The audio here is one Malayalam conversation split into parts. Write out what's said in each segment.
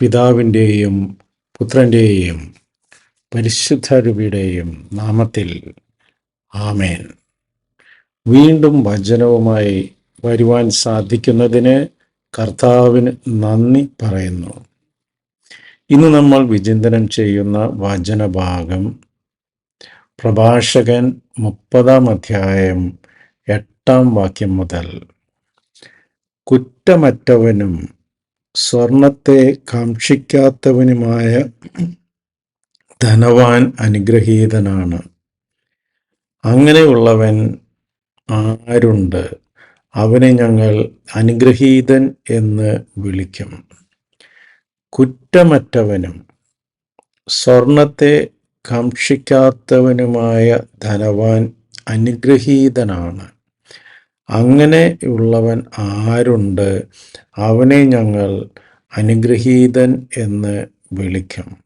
പിതാവിന്റെയും പുത്രന്റെയും പരിശുദ്ധരുവിയുടെയും നാമത്തിൽ ആമേൻ. വീണ്ടും വചനവുമായി വരുവാൻ സാധിക്കുന്നതിന് കർത്താവിന് നന്ദി പറയുന്നു. ഇന്ന് നമ്മൾ വിചിന്തനം ചെയ്യുന്ന വചനഭാഗം പ്രഭാഷകൻ മുപ്പതാം അധ്യായം എട്ടാം വാക്യം മുതൽ കുറ്റമറ്റവനും സ്വർണത്തെ കാക്ഷിക്കാത്തവനുമായ ധനവാൻ അനുഗ്രഹീതനാണ്. അങ്ങനെയുള്ളവൻ ആരുണ്ട്? അവനെ ഞങ്ങൾ അനുഗ്രഹീതൻ എന്ന് വിളിക്കും. കുറ്റമറ്റവനും സ്വർണത്തെ കാക്ഷിക്കാത്തവനുമായ ധനവാൻ അനുഗ്രഹീതനാണ്. അങ്ങനെയുള്ളവൻ ആരുണ്ട്? അവനെ ഞങ്ങൾ അനുഗ്രഹീതൻ എന്ന് വിളിക്കും.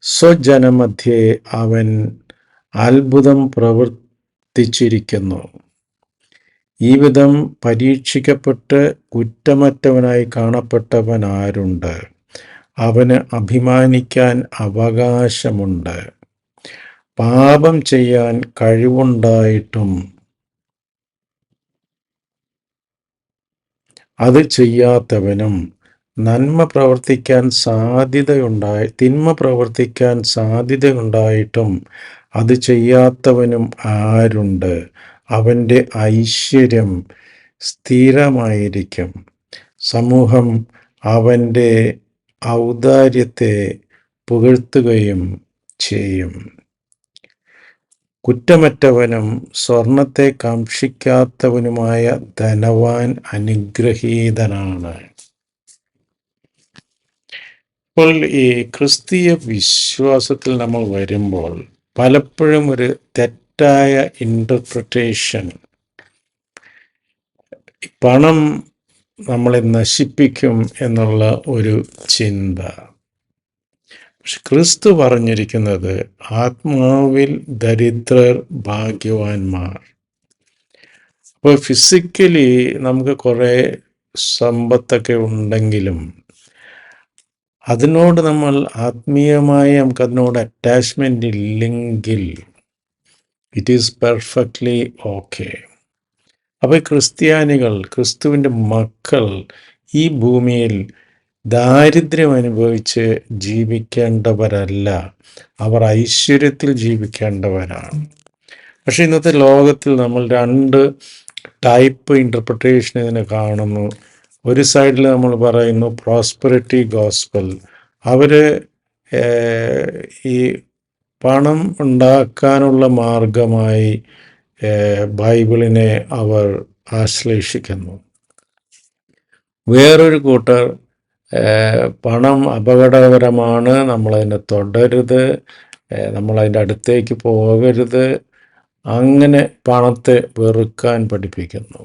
സ്വജനമധ്യേ അവൻ അത്ഭുതം പ്രവർത്തിച്ചിരിക്കുന്നു. ഈ വിധം പരീക്ഷിക്കപ്പെട്ട് കുറ്റമറ്റവനായി കാണപ്പെട്ടവൻ ആരുണ്ട്? അവന് അഭിമാനിക്കാൻ അവകാശമുണ്ട്. പാപം ചെയ്യാൻ കഴിവുണ്ടായിട്ടും അത് ചെയ്യാത്തവനും നന്മ പ്രവർത്തിക്കാൻ സാധ്യതയുണ്ടായി തിന്മ പ്രവർത്തിക്കാൻ സാധ്യതയുണ്ടായിട്ടും അത് ചെയ്യാത്തവനും ആരുണ്ട്? അവന്റെ ഐശ്വര്യം സ്ഥിരമായിരിക്കും. സമൂഹം അവന്റെ ഔദാര്യത്തെ പുകഴ്ത്തുകയും ചെയ്യും. കുറ്റമറ്റവനും സ്വർണത്തെ കാക്ഷിക്കാത്തവനുമായ ധനവാൻ അനുഗ്രഹീതനാണ്. ഇപ്പോൾ ഈ ക്രിസ്തീയ വിശ്വാസത്തിൽ നമ്മൾ വരുമ്പോൾ പലപ്പോഴും ഒരു തെറ്റായ ഇന്റർപ്രിട്ടേഷൻ പണം നമ്മളെ നശിപ്പിക്കും എന്നുള്ള ഒരു ചിന്ത. പക്ഷെ ക്രിസ്തു പറഞ്ഞിരിക്കുന്നത് ആത്മാവിൽ ദരിദ്രർ ഭാഗ്യവാന്മാർ. അപ്പോൾ ഫിസിക്കലി നമുക്ക് കുറേ സമ്പത്തൊക്കെ ഉണ്ടെങ്കിലും അതിനോട് നമ്മൾ ആത്മീയമായി നമുക്ക് അതിനോട് അറ്റാച്ച്മെന്റ് ഇല്ലെങ്കിൽ ഇറ്റ് ഈസ് പെർഫെക്റ്റ്ലി ഓക്കെ അപ്പോൾ ക്രിസ്ത്യാനികൾ ക്രിസ്തുവിന്റെ മക്കൾ ഈ ഭൂമിയിൽ ദാരിദ്ര്യം അനുഭവിച്ച് ജീവിക്കേണ്ടവരല്ല. അവർ ഐശ്വര്യത്തിൽ ജീവിക്കേണ്ടവരാണ്. പക്ഷെ ഇന്നത്തെ ലോകത്തിൽ നമ്മൾ രണ്ട് ടൈപ്പ് ഇന്റർപ്രിട്ടേഷൻ ഇതിനെ കാണുന്നു. ഒരു സൈഡിൽ നമ്മൾ പറയുന്നു പ്രോസ്പെറിറ്റി ഗോസ്പൽ അവർ ഈ പണം ഉണ്ടാക്കാനുള്ള മാർഗമായി ബൈബിളിനെ അവർ ആശ്ലേഷിക്കുന്നു. വേറൊരു കൂട്ടർ പണം അപകടകരമാണ് നമ്മളതിനെ തൊടരുത് നമ്മളതിന്റെ അടുത്തേക്ക് പോകരുത്. അങ്ങനെ പണത്തെ വെറുക്കാൻ പഠിപ്പിക്കുന്നു.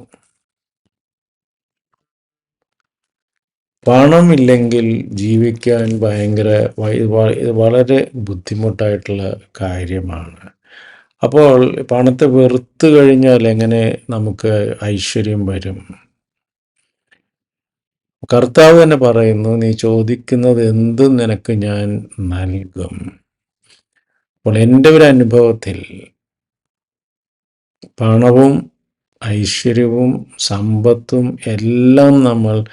പണമില്ലെങ്കിൽ ജീവിക്കാൻ ഭയങ്കര വളരെ ബുദ്ധിമുട്ടായിട്ടുള്ള കാര്യമാണ്. അപ്പോൾ പണത്തെ വെറുത്തു കഴിഞ്ഞാൽ എങ്ങനെ നമുക്ക് ഐശ്വര്യം വരും? കർത്താവ് തന്നെ പറയുന്നു നീ ചോദിക്കുന്നത് എന്തും നിനക്ക് ഞാൻ നൽകും. അപ്പോൾ എന്റെ ഒരു അനുഭവത്തിൽ പണവും ഐശ്വര്യവും സമ്പത്തും എല്ലാം നമ്മൾ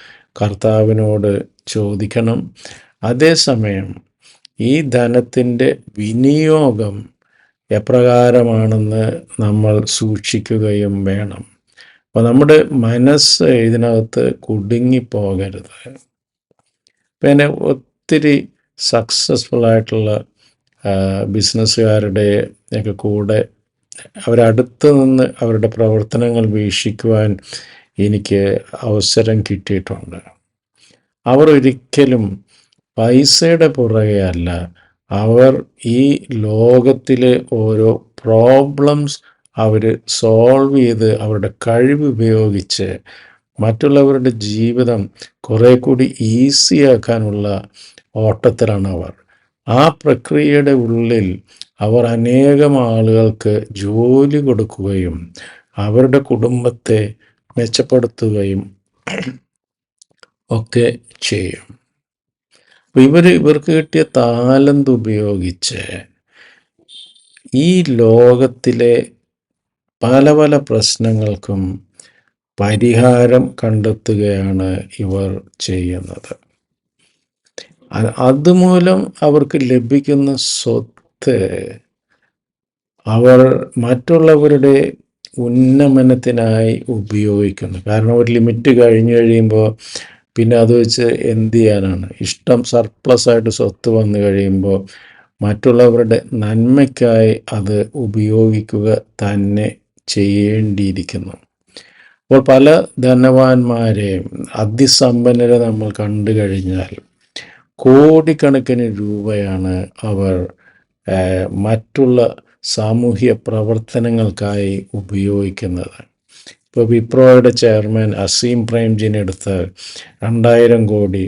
കർത്താവിനോട് ചോദിക്കണം. അതേസമയം ഈ ധനത്തിന്റെ വിനിയോഗം എപ്രകാരമാണെന്ന് നമ്മൾ സൂക്ഷിക്കുകയും വേണം. അപ്പോൾ നമ്മുടെ മനസ്സ് ഇതിനകത്ത് കുടുങ്ങിപ്പോകരുത്. പിന്നെ ഒത്തിരി സക്സസ്ഫുൾ ആയിട്ടുള്ള ബിസിനസ്സുകാരുടെ ഒക്കെ കൂടെ അവരടുത്ത് നിന്ന് അവരുടെ പ്രവർത്തനങ്ങൾ വീക്ഷിക്കുവാൻ എനിക്ക് അവസരം കിട്ടിയിട്ടുണ്ട്. അവർ ഒരിക്കലും പൈസയുടെ പുറകെ അല്ല അവർ ഈ ലോകത്തിലെ ഓരോ പ്രോബ്ലംസ് അവർ സോൾവ് ചെയ്ത് അവരുടെ കഴിവ് ഉപയോഗിച്ച് മറ്റുള്ളവരുടെ ജീവിതം കുറേ കൂടി ഈസിയാക്കാനുള്ള ഓട്ടത്തിലാണ് അവർ. ആ പ്രക്രിയയുടെ ഉള്ളിൽ അവർ അനേകം ആളുകൾക്ക് ജോലി കൊടുക്കുകയും അവരുടെ കുടുംബത്തെ മെച്ചപ്പെടുത്തുകയും ഒക്കെ ചെയ്യും. ഇവർ ഇവർക്ക് കിട്ടിയ താലന്ത് ഉപയോഗിച്ച് ഈ ലോകത്തിലെ പല പല പ്രശ്നങ്ങൾക്കും പരിഹാരം കണ്ടെത്തുകയാണ് ഇവർ ചെയ്യുന്നത്. അതുമൂലം അവർക്ക് ലഭിക്കുന്ന സ്വത്ത് അവർ മറ്റുള്ളവരുടെ ഉന്നമനത്തിനായി ഉപയോഗിക്കുന്നു. കാരണം ഒരു ലിമിറ്റ് കഴിഞ്ഞു കഴിയുമ്പോൾ പിന്നെ അത് വെച്ച് എന്ത് ചെയ്യാനാണ്? ഇഷ്ടം സർപ്ലസ് ആയിട്ട് സ്വത്ത് വന്നു കഴിയുമ്പോൾ മറ്റുള്ളവരുടെ നന്മയ്ക്കായി അത് ഉപയോഗിക്കുക തന്നെ ചെയ്യേണ്ടിയിരിക്കുന്നു. അപ്പോൾ പല ധനവാന്മാരെയും അതിസമ്പന്നരെ നമ്മൾ കണ്ടു കഴിഞ്ഞാൽ കോടിക്കണക്കിന് രൂപയാണ് അവർ മറ്റുള്ള സാമൂഹ്യ പ്രവർത്തനങ്ങൾക്കായി ഉപയോഗിക്കുന്നത്. ഇപ്പോൾ വിപ്രോയുടെ ചെയർമാൻ അസീം പ്രേംജിനെടുത്ത് രണ്ടായിരം കോടി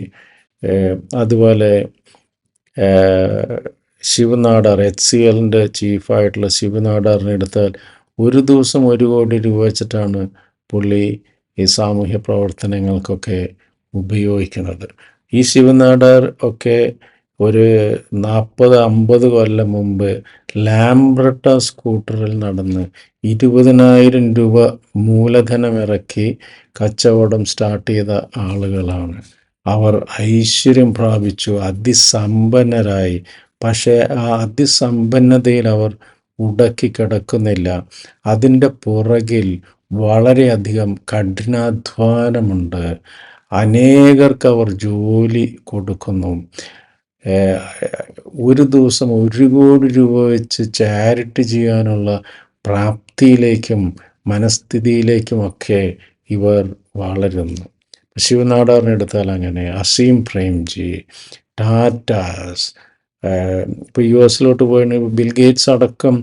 അതുപോലെ ശിവനാടാർ എച്ച് സി എല്ലിന്റെ ചീഫായിട്ടുള്ള ശിവനാടാറിനെ എടുത്താൽ ഒരു ദിവസം ഒരു കോടി രൂപ വെച്ചിട്ടാണ് പുള്ളി ഈ സാമൂഹ്യ പ്രവർത്തനങ്ങൾക്കൊക്കെ ഉപയോഗിക്കുന്നത്. ഈ ശിവനാടാർ ഒക്കെ ഒരു നാൽപ്പത് അമ്പത് കൊല്ലം മുമ്പ് ലാംബ്രട്ട സ്കൂട്ടറിൽ നടന്ന് ഇരുപതിനായിരം രൂപ മൂലധനമിറക്കി കച്ചവടം സ്റ്റാർട്ട് ചെയ്ത ആളുകളാണ്. അവർ ഐശ്വര്യം പ്രാപിച്ചു അതിസമ്പന്നരായി. പക്ഷേ ആ അതിസമ്പന്നതയിൽ അവർ ഉടക്കി കിടക്കുന്നില്ല. അതിന്റെ പുറകിൽ വളരെയധികം കഠിനാധ്വാനമുണ്ട്. അനേകർക്ക് അവർ ജോലി കൊടുക്കുന്നു. ഒരു ദിവസം ഒരു കോടി രൂപ വെച്ച് ചാരിറ്റി ചെയ്യാനുള്ള പ്രാപ്തിയിലേക്കും മനസ്ഥിതിയിലേക്കുമൊക്കെ ഇവർ വളരുന്നു. ശിവനാടാറിനെടുത്താൽ അങ്ങനെ. അസീം പ്രേംജി ടാറ്റാസ് ഇപ്പോൾ യു എസിലോട്ട് പോയി ബിൽ ഗേറ്റ്സ് അടക്കം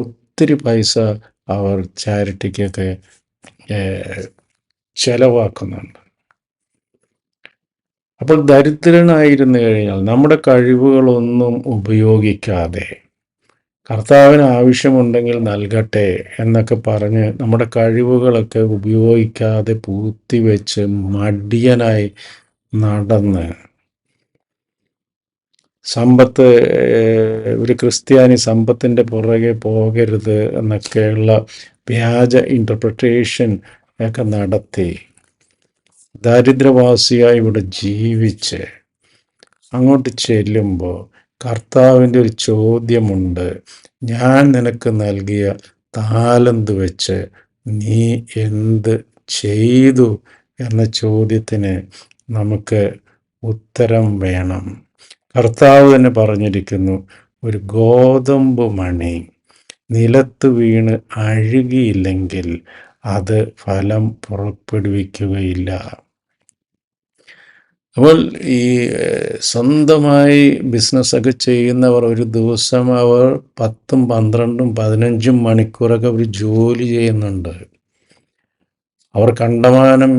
ഒത്തിരി പൈസ അവർ ചാരിറ്റിക്കൊക്കെ ചെലവാക്കുന്നുണ്ട്. അപ്പോൾ ദരിദ്രനായിരുന്നു കഴിഞ്ഞാൽ നമ്മുടെ കഴിവുകളൊന്നും ഉപയോഗിക്കാതെ കർത്താവിന് ആവശ്യമുണ്ടെങ്കിൽ നൽകട്ടെ എന്നൊക്കെ പറഞ്ഞ് നമ്മുടെ കഴിവുകളൊക്കെ ഉപയോഗിക്കാതെ പൂത്തിവെച്ച് മടിയനായി നടന്ന് സമ്പത്ത് ഒരു ക്രിസ്ത്യാനി സമ്പത്തിന്റെ പുറകെ പോകരുത് എന്നൊക്കെയുള്ള വ്യാജ ഇന്റർപ്രിട്ടേഷൻ ഒക്കെ നടത്തി. ദാരിദ്ര്യവാസിയായി ഇവിടെ ജീവിച്ച് അങ്ങോട്ട് ചെല്ലുമ്പോൾ കർത്താവിന്റെ ഒരു ചോദ്യമുണ്ട്. ഞാൻ നിനക്ക് നൽകിയ താലന്ത് വെച്ച് നീ എന്ത് ചെയ്തു? എന്ന ചോദ്യത്തിന് നമുക്ക് ഉത്തരം വേണം. കർത്താവ് തന്നെ പറഞ്ഞിരിക്കുന്നു ഒരു ഗോതമ്പ് മണി നിലത്ത് വീണ് അഴുകിയില്ലെങ്കിൽ അത് ഫലം പുറപ്പെടുവിക്കുകയില്ല. അപ്പോൾ ഈ സ്വന്തമായി ബിസിനസ്സൊക്കെ ചെയ്യുന്നവർ ഒരു ദിവസം അവർ പത്തും പന്ത്രണ്ടും പതിനഞ്ചും മണിക്കൂറൊക്കെ അവർ ജോലി ചെയ്യുന്നുണ്ട്. അവർ കണ്ടമാനം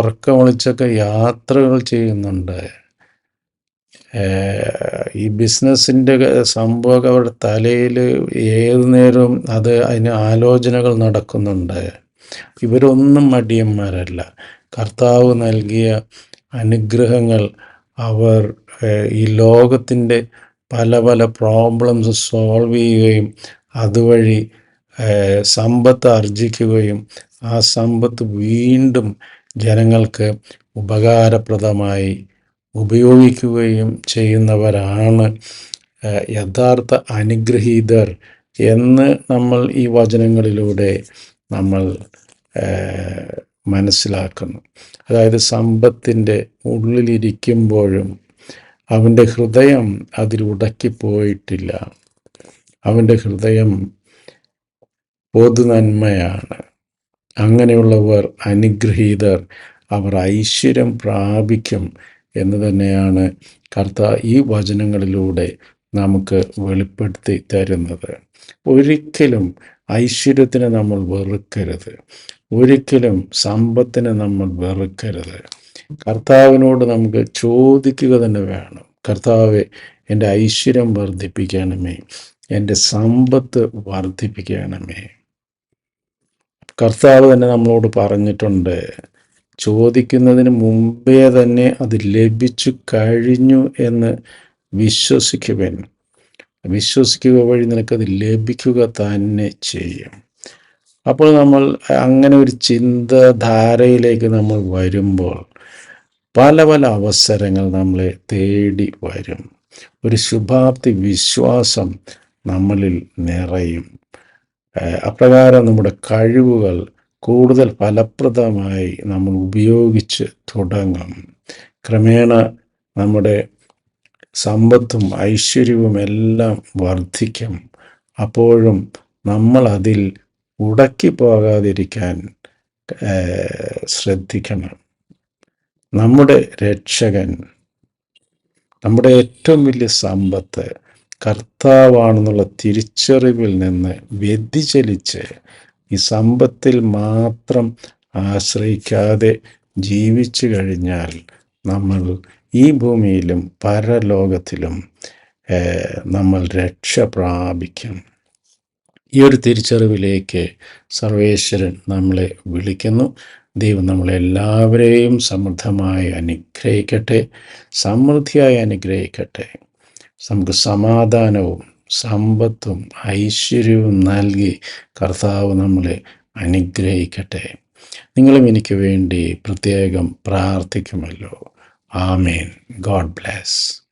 ഉറക്കം വിളിച്ചൊക്കെ യാത്രകൾ ചെയ്യുന്നുണ്ട്. ഈ ബിസിനസ്സിന്റെ സംഭവം അവരുടെ തലയിൽ ഏത് നേരവും അത് അതിന് ആലോചനകൾ നടക്കുന്നുണ്ട്. ഇവരൊന്നും മടിയന്മാരല്ല. കർത്താവ് നൽകിയ അനുഗ്രഹങ്ങൾ അവർ ഈ ലോകത്തിന്റെ പല പല പ്രോബ്ലംസ് സോൾവ് ചെയ്യുകയും അതുവഴി സമ്പത്ത് ആർജിക്കുകയും ആ സമ്പത്ത് വീണ്ടും ജനങ്ങൾക്ക് ഉപകാരപ്രദമായി ഉപയോഗിക്കുകയും ചെയ്യുന്നവരാണ് യഥാർത്ഥ അനുഗ്രഹീതർ എന്ന് നമ്മൾ ഈ വചനങ്ങളിലൂടെ നമ്മൾ മനസ്സിലാക്കുന്നു. അതായത് സമ്പത്തിന്റെ ഉള്ളിലിരിക്കുമ്പോഴും അവന്റെ ഹൃദയം അതിലുടക്കിപ്പോയിട്ടില്ല അവന്റെ ഹൃദയം പൊതുനന്മയാണ്. അങ്ങനെയുള്ളവർ അനുഗ്രഹീതർ. അവർ ഐശ്വര്യം പ്രാപിക്കും. എന്ന് തന്നെയാണ് കർത്ത ഈ വചനങ്ങളിലൂടെ നമുക്ക് വെളിപ്പെടുത്തി തരുന്നത്. ഒരിക്കലും ഐശ്വര്യത്തിനെ നമ്മൾ വെറുക്കരുത്. ഒരിക്കലും സമ്പത്തിനെ നമ്മൾ വെറുക്കരുത്. കർത്താവിനോട് നമുക്ക് ചോദിക്കുക തന്നെ വേണം. കർത്താവ് എന്റെ ഐശ്വര്യം വർദ്ധിപ്പിക്കണമേ. എന്റെ സമ്പത്ത് വർദ്ധിപ്പിക്കണമേ. കർത്താവ് തന്നെ നമ്മളോട് പറഞ്ഞിട്ടുണ്ട് ചോദിക്കുന്നതിന് മുമ്പേ തന്നെ അത് ലഭിച്ചു കഴിഞ്ഞു എന്ന് വിശ്വസിക്കുവൻ. വിശ്വസിക്കുക വഴി നിനക്കത് ലഭിക്കുക തന്നെ ചെയ്യും. അപ്പോൾ നമ്മൾ അങ്ങനെ ഒരു ചിന്താധാരയിലേക്ക് നമ്മൾ വരുമ്പോൾ പല പല അവസരങ്ങൾ നമ്മളെ തേടി വരും. ഒരു ശുഭാപ്തി വിശ്വാസം നമ്മളിൽ നിറയും. അപ്രകാരം നമ്മുടെ കഴിവുകൾ കൂടുതൽ ഫലപ്രദമായി നമ്മൾ ഉപയോഗിച്ച് തുടങ്ങും. ക്രമേണ നമ്മുടെ സമ്പത്തും ഐശ്വര്യവും എല്ലാം വർദ്ധിക്കും. അപ്പോഴും നമ്മൾ അതിൽ ഉടക്കി പോകാതിരിക്കാൻ ശ്രദ്ധിക്കണം. നമ്മുടെ രക്ഷകൻ നമ്മുടെ ഏറ്റവും വലിയ സമ്പത്ത് കർത്താവാണെന്നുള്ള തിരിച്ചറിവിൽ നിന്ന് വ്യതിചലിച്ച് ഈ സമ്പത്തിൽ മാത്രം ആശ്രയിക്കാതെ ജീവിച്ചു കഴിഞ്ഞാൽ നമ്മൾ ഈ ഭൂമിയിലും പരലോകത്തിലും നമ്മൾ രക്ഷ പ്രാപിക്കും. ഈ ഒരു തിരിച്ചറിവിലേക്ക് സർവേശ്വരൻ നമ്മളെ വിളിക്കുന്നു. ദൈവം നമ്മളെല്ലാവരെയും സമൃദ്ധമായി അനുഗ്രഹിക്കട്ടെ സമൃദ്ധിയായി അനുഗ്രഹിക്കട്ടെ. നമുക്ക് സമാധാനവും സമ്പത്തും ഐശ്വര്യവും നൽകി കർത്താവ് നമ്മളെ അനുഗ്രഹിക്കട്ടെ. നിങ്ങളും എനിക്ക് വേണ്ടി പ്രത്യേകം പ്രാർത്ഥിക്കുമല്ലോ. ആമേൻ. God bless.